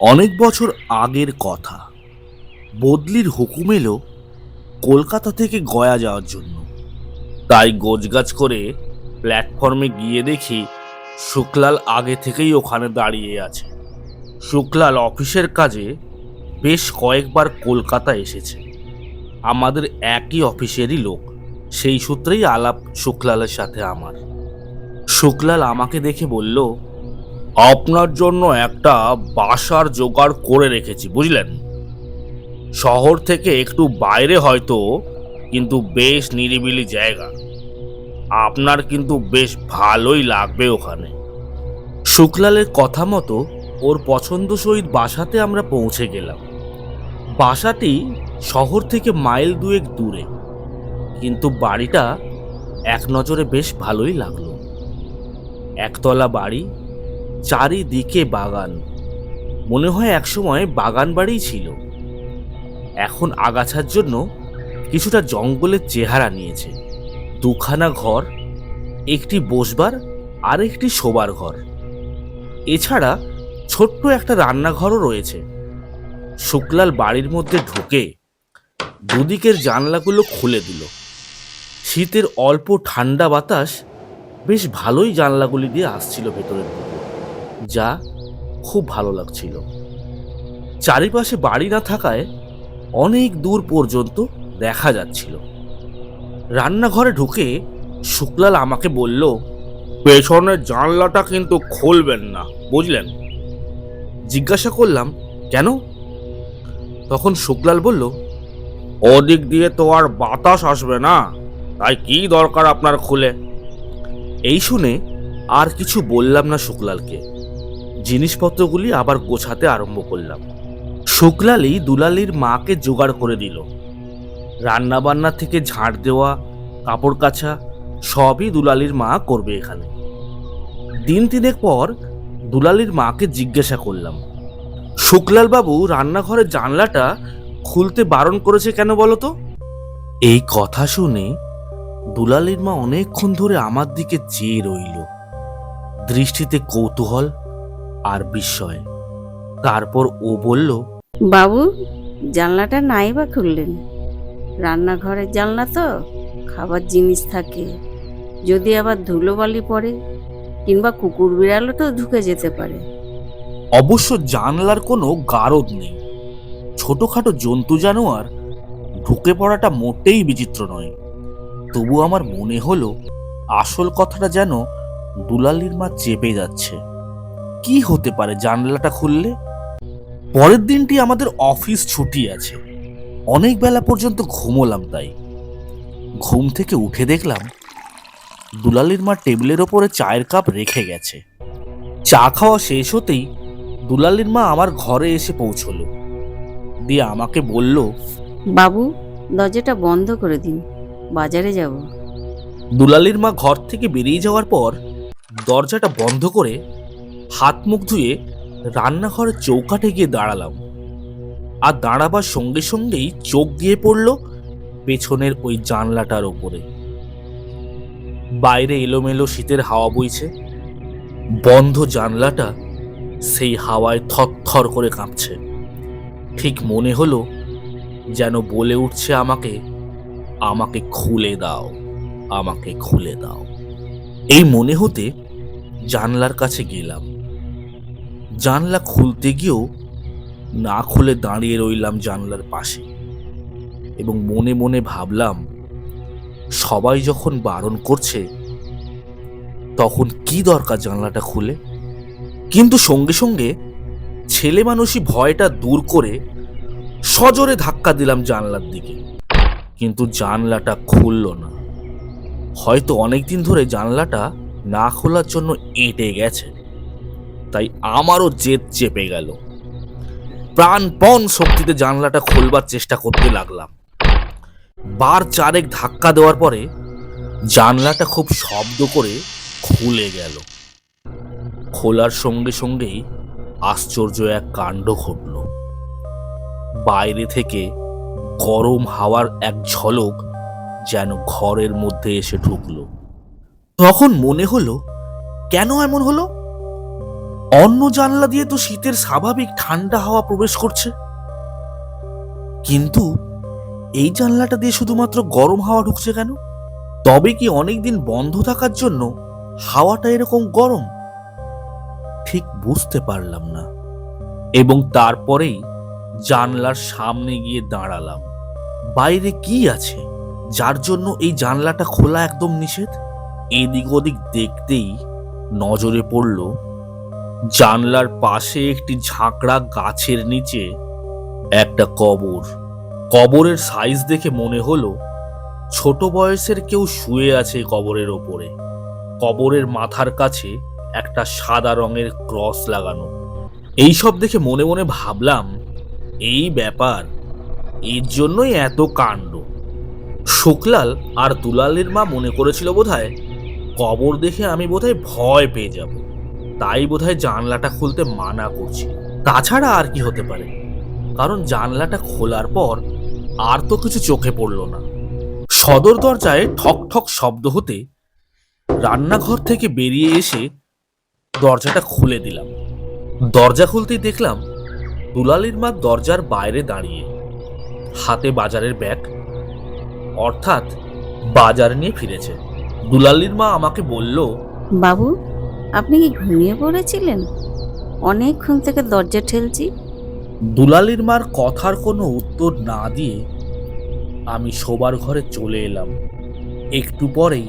অনেক বছর আগের কথা। বদলির হুকুম এলো কলকাতা থেকে গয়া যাওয়ার জন্য। তাই গোছগাছ করে প্ল্যাটফর্মে গিয়ে দেখি শুক্লাল আগে থেকেই ওখানে দাঁড়িয়ে আছে। শুক্লাল অফিসের কাজে বেশ কয়েকবার কলকাতা এসেছে। আমাদের একই অফিসেরই লোক, সেই সূত্রেই আলাপ শুক্লালের সাথে আমার। শুক্লাল আমাকে দেখে বলল আপনার জন্য একটা বাসার জোগাড় করে রেখেছি, বুঝলেন? শহর থেকে একটু বাইরে হয়তো, কিন্তু বেশ নিরিবিলি জায়গা। আপনার কিন্তু বেশ ভালোই লাগবে ওখানে। শুক্লালের কথা মতো ওর পছন্দ সহিত বাসাতে আমরা পৌঁছে গেলাম। বাসাটি শহর থেকে মাইল দুয়েক দূরে, কিন্তু বাড়িটা এক নজরে বেশ ভালোই লাগল। একতলা বাড়ি চারিদিকে বাগান। মনে হয় একসময় বাগান বাড়িই ছিল। এখন আগাছার জন্য কিছুটা জঙ্গলের চেহারা নিয়েছে। দুখানা ঘর, একটি বসবার আর একটি শোবার ঘর। এছাড়া ছোট্ট একটা রান্নাঘরও রয়েছে। শুক্লাল বাড়ির মধ্যে ঢুকে দুদিকের জানলাগুলো খুলে দিল। শীতের অল্প ঠান্ডা বাতাস বেশ ভালোই জানলাগুলি দিয়ে আসছিল ভেতরের দিকে। যা খুব ভালো লাগছিল। চারিপাশে বাড়ি না থাকায় অনেক দূর পর্যন্ত দেখা যাচ্ছিল। রান্নাঘরে ঢুকে শুক্লাল আমাকে বলল, পেছনের জানলাটা কিন্তু খুলবেন না, বুঝলেন? জিজ্ঞাসা করলাম, কেন? তখন শুক্লাল বলল, ওদিক দিয়ে তো আর বাতাস আসবে না, তাই কি দরকার আপনার খুলে? এই শুনে আর কিছু বললাম না শুক্লালকে। জিনিসপত্রগুলি আবার গোছাতে আরম্ভ করলাম। শুক্লালই দুলালির মাকে জোগাড় করে দিল। রান্নাবান্না থেকে ঝাড় দেওয়া, কাপড় কাচা, সবই দুলালির মা করবে এখানে। দিন তিনেক পর দুলালির মাকে জিজ্ঞাসা করলাম শুক্লাল বাবু রান্নাঘরের জানলাটা খুলতে বারণ করেছে কেন বলো তো? এই কথা শুনে দুলালির মা অনেকক্ষণ ধরে আমার দিকে চেয়ে রইল। দৃষ্টিতে কৌতূহল আর বিস্ময়। তারপর ও বলল বাবু জানলাটা নাই বা খুললেন। রান্নাঘরের জানলা তো খাবার জিনিস থাকে। যদি আবার ধুলোবালি পড়ে কিংবা কুকুর বিড়ালও তো ঢুকে যেতে পারে। অবশ্য জানলার কোনো গারদ নেই। ছোটখাটো জন্তু জানোয়ার ঢুকে পড়াটা মোটেই বিচিত্র নয়। তবু আমার মনে হলো আসল কথাটা যেন দুলালির মা চেপে যাচ্ছে। কি হতে পারে জানলাটা খুললে? পরের দিনটি আমাদের অফিস ছুটি আছে। অনেক বেলা পর্যন্ত ঘুমোলাম তাই। ঘুম থেকে উঠে দেখলাম দুলালির মা টেবিলের ওপরে চায়ের কাপ রেখে গেছে। চা খাওয়া শেষ হতেই দুলালির মা আমার ঘরে এসে পৌঁছলো। দিয়ে আমাকে বলল বাবু দরজাটা বন্ধ করে দিন বাজারে যাব। দুলালির মা ঘর থেকে বেরিয়ে যাওয়ার পর দরজাটা বন্ধ করে হাত মুখ ধুয়ে রান্নাঘরের চৌকাঠে গিয়ে দাঁড়ালাম। আর দাঁড়াবার সঙ্গে সঙ্গেই চোখ দিয়ে পড়ল পেছনের ওই জানলাটার ওপরে। বাইরে এলোমেলো শীতের হাওয়া বইছে। বন্ধ জানলাটা সেই হাওয়ায় থরথর করে কাঁপছে। ঠিক মনে হলো যেন বলে উঠছে আমাকে আমাকে খুলে দাও, আমাকে খুলে দাও। এই মনে হতে জানলার কাছে গেলাম। জানলা খুলতে গিয়েও না খুলে দাঁড়িয়ে রইলাম জানলার পাশে। এবং মনে মনে ভাবলাম, সবাই যখন বারণ করছে, তখন কি দরকার জানলাটা খুলে? কিন্তু সঙ্গে সঙ্গে ছেলে মানুষই ভয়টা দূর করে সজোরে ধাক্কা দিলাম জানলার দিকে। কিন্তু জানলাটা খুলল না। হয়তো অনেকদিন ধরে জানলাটা না খোলার জন্য এঁটে গেছে। তাই আমারও জেদ চেপে গেল। প্রাণপণ শক্তিতে জানলাটা খোলবার চেষ্টা করতে লাগলাম। বার চারেক ধাক্কা দেওয়ার পরে জানলাটা খুব শব্দ করে খুলে গেল। খোলার সঙ্গে সঙ্গেই আশ্চর্য এক কাণ্ড ঘটল। বাইরে থেকে গরম হাওয়ার এক ঝলক যেন ঘরের মধ্যে এসে ঢুকলো। তখন মনে হলো, কেন এমন হলো? অন্য জানলা দিয়ে তো শীতের স্বাভাবিক ঠান্ডা হাওয়া প্রবেশ করছে। কিন্তু এই জানলাটা দিয়ে শুধুমাত্র গরম হাওয়া ঢুকছে কেন? তবে কি অনেকদিন বন্ধ থাকার জন্য হাওয়াটা এরকম গরম? ঠিক বুঝতে পারলাম না। এবং তারপরেই জানলার সামনে গিয়ে দাঁড়ালাম। বাইরে কি আছে যার জন্য এই জানলাটা খোলা একদম নিষেধ? এদিক ওদিক দেখতেই নজরে পড়ল জানলার পাশে একটি ঝাঁকড়া গাছের নিচে একটা কবর। কবরের সাইজ দেখে মনে হলো ছোট বয়সের কেউ শুয়ে আছে কবরের ওপরে। কবরের মাথার কাছে একটা সাদা রঙের ক্রস লাগানো। এইসব দেখে মনে মনে ভাবলাম, এই ব্যাপার, এর জন্যই এত কাণ্ড। শুকলাল আর দুলালের মা মনে করেছিল বোধহয় কবর দেখে আমি বোধহয় ভয় পেয়ে যাব। তাই বোধহয় জানলাটা খুলতে মানা করছি। তাছাড়া আর কি হতে পারে? কারণ জানলাটা খোলার পর আর তো কিছু চোখে পড়ল না। সদর দরজায় ঠক ঠক শব্দ হতে রান্নাঘর থেকে বেরিয়ে এসে দরজাটা খুলে দিলাম। দরজা খুলতেই দেখলাম দুলালির মা দরজার বাইরে দাঁড়িয়ে হাতে বাজারের ব্যাগ, অর্থাৎ বাজার নিয়ে ফিরেছে। দুলালির মা আমাকে বলল, বাবু আপনি কি ঘুমিয়ে পড়েছিলেন? অনেকক্ষণ থেকে দরজা ঠেলছি। দুলালির মার কথার কোনো উত্তর না দিয়ে আমি শোবার ঘরে চলে এলাম। একটু পরেই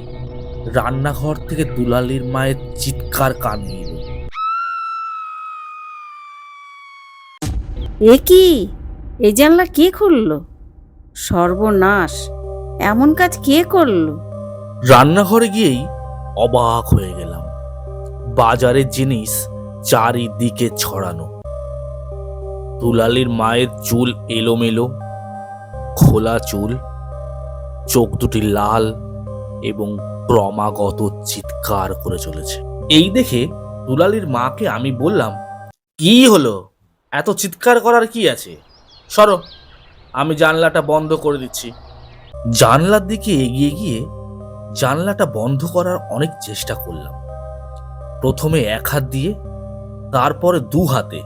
রান্নাঘর থেকে দুলালির মায়ের চিৎকার কানে এলো। এ কি? এই জানলা কে খুললো? সর্বনাশ এমন কাজ কে করল? রান্নাঘরে গিয়েই অবাক হয়ে গেলাম। বাজারের জিনিস চারিদিকে ছড়ানো। দুলালির মায়ের চুল এলোমেলো, খোলা চুল, চোখ দুটি লাল এবং ক্রমাগত চিৎকার করে চলেছে। এই দেখে দুলালির মাকে আমি বললাম, কি হলো? এত চিৎকার করার কি আছে? সরো, আমি জানলাটা বন্ধ করে দিচ্ছি। জানলার দিকে এগিয়ে গিয়ে জানলাটা বন্ধ করার অনেক চেষ্টা করলাম। প্রথমে এক হাত দিয়ে তারপরে দু হাতে।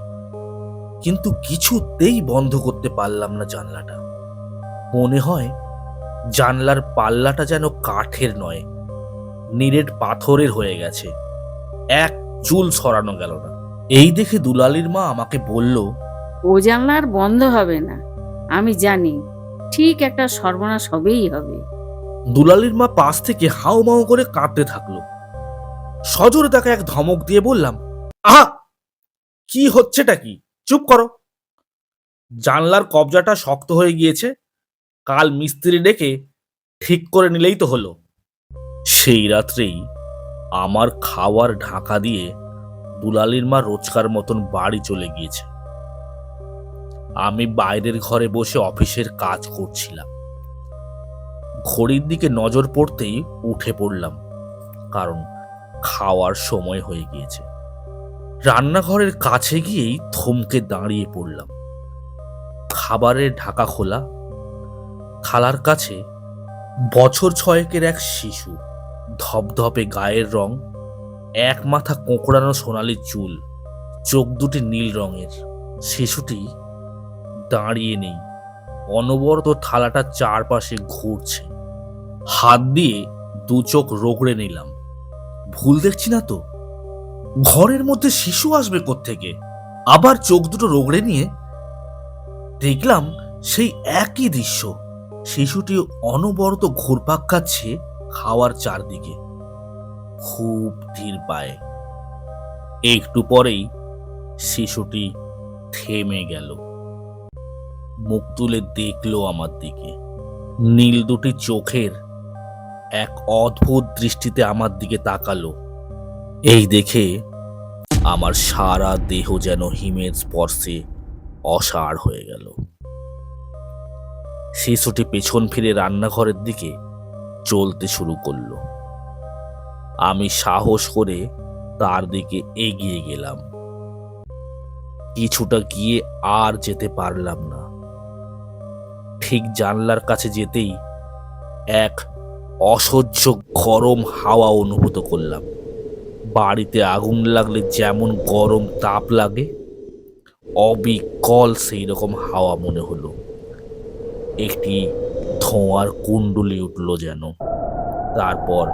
কিন্তু কিছুতেই বন্ধ করতে পারলাম না জানলাটা। মনে হয় জানলার পাল্লাটা যেন কাঠের নয় নিরেট পাথরের হয়ে গেছে। এক চুল সরানো গেল না। এই দেখে দুলালির মা আমাকে বলল ও জানলা আর বন্ধ হবে না। আমি জানি ঠিক একটা সর্বনাশ হবেই হবে। দুলালির মা পাশ থেকে হাউ মাউ করে কাঁদতে থাকল। সজোরে তাকে এক ধমক দিয়ে বললাম, আহা! কি হচ্ছেটা কি? চুপ করো। জানলার কবজাটা শক্ত হয়ে গিয়েছে। কাল মিস্ত্রি ডেকে ঠিক করে নিলেই তো হলো। সেই রাত্রেই আমার খাওয়ার ঢাকা দিয়ে দুলালির মা রোজকার মতন বাড়ি চলে গিয়েছে। আমি বাইরের ঘরে বসে অফিসের কাজ করছিলাম। ঘড়ির দিকে নজর পড়তেই উঠে পড়লাম, কারণ খাওয়ার সময় হয়ে গিয়েছে। রান্নাঘরের কাছে গিয়েই থমকে দাঁড়িয়ে পড়লাম। খাবারের ঢাকা খোলা। খালার কাছে বছর ছয়েকের এক শিশু, ধপধপে গায়ের রং, এক মাথা কোঁকড়ানো সোনালি চুল, চোখ দুটি নীল রঙের। শিশুটি দাঁড়িয়ে নেই। অনবরত থালাটা চারপাশে ঘুরছে। হাত দিয়ে দু চোখ রগড়ে নিলাম। ভুল দেখছি না তো? ঘরের মধ্যে শিশু আসবে থেকে আবার চোখ দুটো রোগড়ে নিয়ে? দেখলাম সেই একই দৃশ্য। শিশুটি অনবরত ঘুরপাক খাচ্ছে খাওয়ার চারদিকে। খুব ধীর পায়ে। একটু পরেই শিশুটি থেমে গেল। মুখ তুলে দেখল আমার দিকে। নীল দুটি চোখের এক অদ্ভুত দৃষ্টিতে আমার দিকে তাকালো। এই দেখে আমার সারা দেহ যেন হিমের স্পর্শে অসাড় হয়ে গেল। শিশুটি পেছন ফিরে রান্নাঘরের দিকে চলতে শুরু করল। আমি সাহস করে তার দিকে এগিয়ে গেলাম। কিছুটা গিয়ে আর যেতে পারলাম না। ঠিক জানলার কাছে যেতেই এক অসহ্য গরম হাওয়া অনুভূত করলাম। বাড়িতে আগুন লাগলে যেমন গরম তাপ লাগে, অবিকল সেই রকম হাওয়া মনে হলো। একটি ধোঁয়ার কুণ্ডলি উঠল যেন। তারপর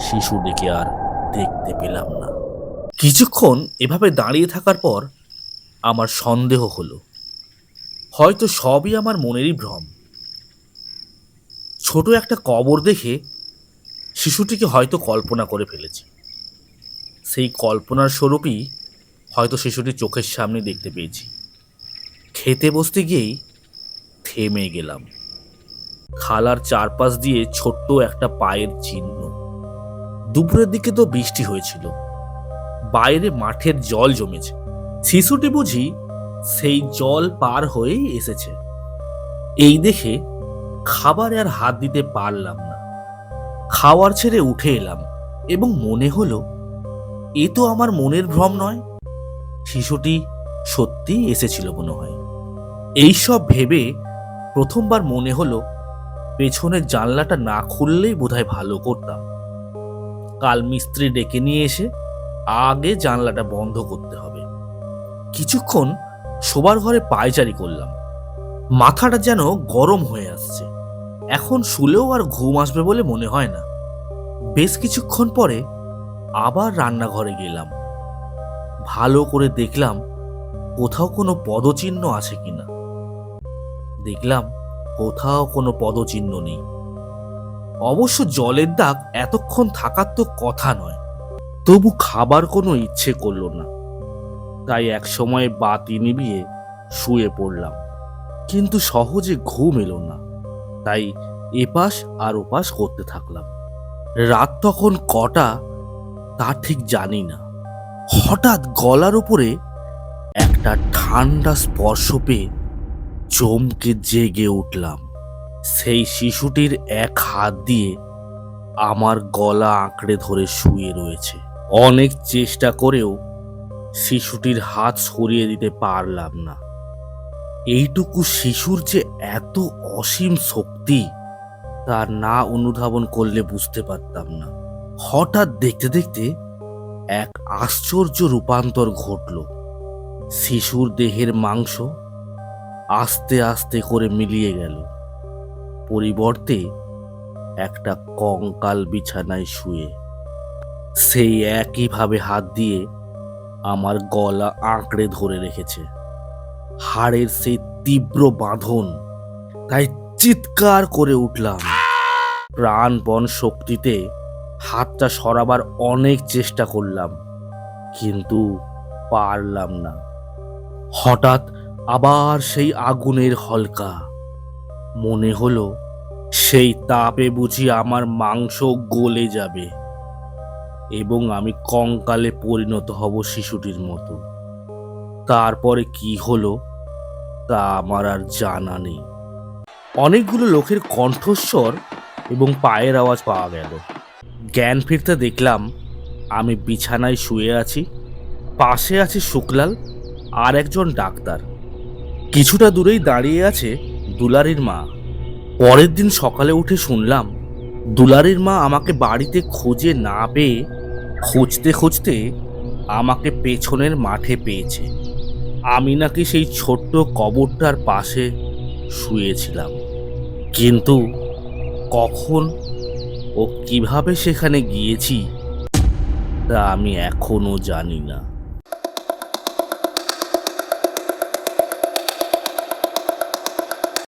শিশুটিকে আর দেখতে পেলাম না। কিছুক্ষণ এভাবে দাঁড়িয়ে থাকার পর আমার সন্দেহ হলো। হয়তো সবই আমার মনেরই ভ্রম। ছোট একটা কবর দেখে শিশুটিকে হয়তো কল্পনা করে ফেলেছি। সেই কল্পনার স্বরূপই হয়তো শিশুটি চোখের সামনে দেখতে পেয়েছি। খেতে বসতে গিয়েই থেমে গেলাম। খালার চারপাশ দিয়ে ছোট্ট একটা পায়ের চিহ্ন। দুপুরের দিকে তো বৃষ্টি হয়েছিল। বাইরে মাঠের জল জমেছে। শিশুটি বুঝি সেই জল পার হয়েই এসেছে। এই দেখে খাবারে আর হাত দিতে পারলাম না। খাওয়ার ছেড়ে উঠে এলাম এবং মনে হলো, এ তো আমার মনের ভ্রম নয়। শিশুটি সত্যি এসেছিল মনে হয়। এইসব ভেবে প্রথমবার মনে হলো, পেছনের জানলাটা না খুললেই বোধহয় ভালো করতাম। কাল মিস্ত্রি ডেকে নিয়ে এসে আগে জানলাটা বন্ধ করতে হবে। কিছুক্ষণ শোবার ঘরে পায়চারি করলাম। মাথাটা যেন গরম হয়ে আসছে। এখন শুলেও আর ঘুম আসবে বলে মনে হয় না। বেশ কিছুক্ষণ পরে আবার রান্নাঘরে গেলাম। ভালো করে দেখলাম কোথাও কোনো পদচিহ্ন আছে কিনা। দেখলাম কোথাও কোনো পদচিহ্ন নেই। অবশ্য জলের দাগ এতক্ষণ থাকার তো কথা নয়। তবু খাবার কোনো ইচ্ছে করল না। তাই এক সময় বাতি নিভিয়ে শুয়ে পড়লাম। কিন্তু সহজে ঘুম এলো না। তাই এপাশ আর ওপাশ করতে থাকলাম। রাত তখন কটা? তা ঠিক জানি না। হঠাৎ গলার উপরে একটা ঠান্ডা স্পর্শ পেয়ে চমকে জেগে উঠলাম। সেই শিশুটির এক হাত দিয়ে আমার গলা আঁকড়ে ধরে শুয়ে রয়েছে। অনেক চেষ্টা করেও শিশুটির হাত সরিয়ে দিতে পারলাম না। এইটুকু শিশুর যে এত অসীম শক্তি, তা না অনুধাবন করলে বুঝতে পারতাম না। হঠাৎ দেখতে দেখতে এক আশ্চর্য রূপান্তর ঘটল। শিশুর দেহের মাংস আস্তে আস্তে করে মিলিয়ে গেল। পরিবর্তে একটা কঙ্কাল বিছানায় শুয়ে। সেই একইভাবে হাত দিয়ে আমার গলা আঁকড়ে ধরে রেখেছে। হাড়ের সেই তীব্র বাঁধন। তাই চিৎকার করে উঠলাম। প্রাণপণ শক্তিতে হাতটা সরাবার অনেক চেষ্টা করলাম, কিন্তু পারলাম না। হঠাৎ আবার সেই আগুনের হলকা। মনে হলো সেই তাপে বুঝি আমার মাংস গলে যাবে, এবং আমি কঙ্কালে পরিণত হব শিশুটির মতো। তারপরে কি হলো তা আমার আর জানা নেই। অনেকগুলো লোকের কণ্ঠস্বর এবং পায়ের আওয়াজ পাওয়া গেল। জ্ঞান ফিরতে দেখলাম আমি বিছানায় শুয়ে আছি, পাশে আছে শুক্লাল আর একজন ডাক্তার। কিছুটা দূরেই দাঁড়িয়ে আছে দুলারির মা। পরের দিন সকালে উঠে শুনলাম দুলারির মা আমাকে বাড়িতে খুঁজে না পেয়ে খুঁজতে খুঁজতে আমাকে পেছনের মাঠে পেয়েছে। আমি নাকি সেই ছোট্ট কবরটার পাশে শুয়েছিলাম। কিন্তু কখন ও কীভাবে সেখানে গিয়েছি তা আমি এখনও জানি না।